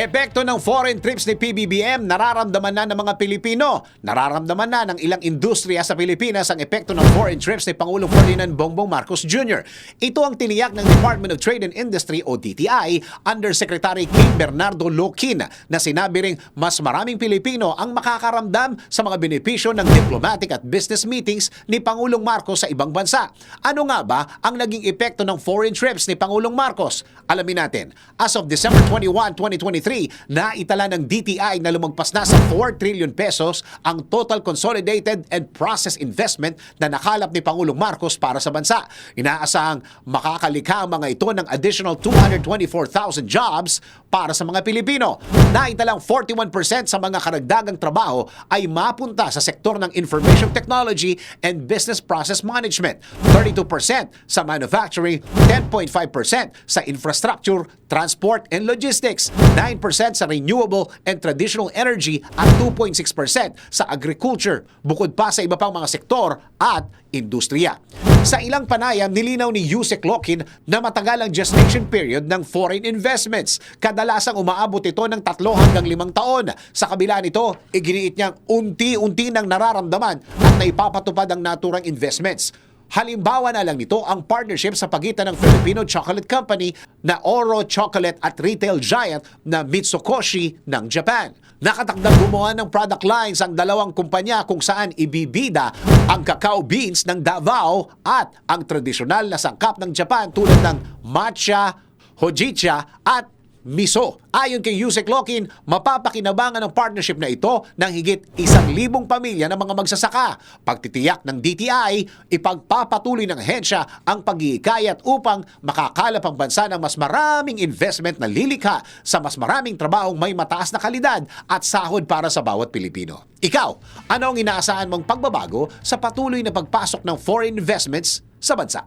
Epekto ng foreign trips ni PBBM, nararamdaman na ng mga Pilipino. Nararamdaman na ng ilang industriya sa Pilipinas ang epekto ng foreign trips ni Pangulong Ferdinand Bongbong Marcos Jr. Ito ang tiniyak ng Department of Trade and Industry o DTI Undersecretary Kim Bernardo Lokin na sinabi ring mas maraming Pilipino ang makakaramdam sa mga benepisyo ng diplomatic at business meetings ni Pangulong Marcos sa ibang bansa. Ano nga ba ang naging epekto ng foreign trips ni Pangulong Marcos? Alamin natin. As of December 21, 2023, naitala ng DTI na lumagpas na sa 4 trillion pesos ang total consolidated and process investment na nakalap ni Pangulong Marcos para sa bansa. Inaasahang makakalikha ang mga ito ng additional 224,000 jobs para sa mga Pilipino. Naitalang 41% sa mga karagdagang trabaho ay mapunta sa sektor ng information technology and business process management, 32% sa manufacturing, 10.5% sa infrastructure, transport and logistics, 9% sa renewable and traditional energy at 2.6% sa agriculture, bukod pa sa iba pang mga sektor at industriya. Sa ilang panayam, nilinaw ni Yusek Lokin na matagal ang gestation period ng foreign investments. Kadalasang umaabot ito ng tatlo hanggang limang taon. Sa kabila nito, iginiit niyang unti-unti nang nararamdaman at naipapatupad ang naturang investments. Halimbawa na lang nito ang partnership sa pagitan ng Filipino Chocolate Company na Oro Chocolate at retail giant na Mitsukoshi ng Japan. Nakatakdang gumawa ng product lines ang dalawang kumpanya kung saan ibibida ang cacao beans ng Davao at ang tradisyonal na sangkap ng Japan tulad ng matcha, hojicha at miso. Ayon kay Yusek Lokin, mapapakinabangan ng partnership na ito ng higit isang libong pamilya ng mga magsasaka. Pagtitiyak ng DTI, ipagpapatuloy ng hensya ang pag-iikayat upang makakalap ang bansa ng mas maraming investment na lilikha sa mas maraming trabahong may mataas na kalidad at sahod para sa bawat Pilipino. Ikaw, ano ang inaasahan mong pagbabago sa patuloy na pagpasok ng foreign investments sa bansa?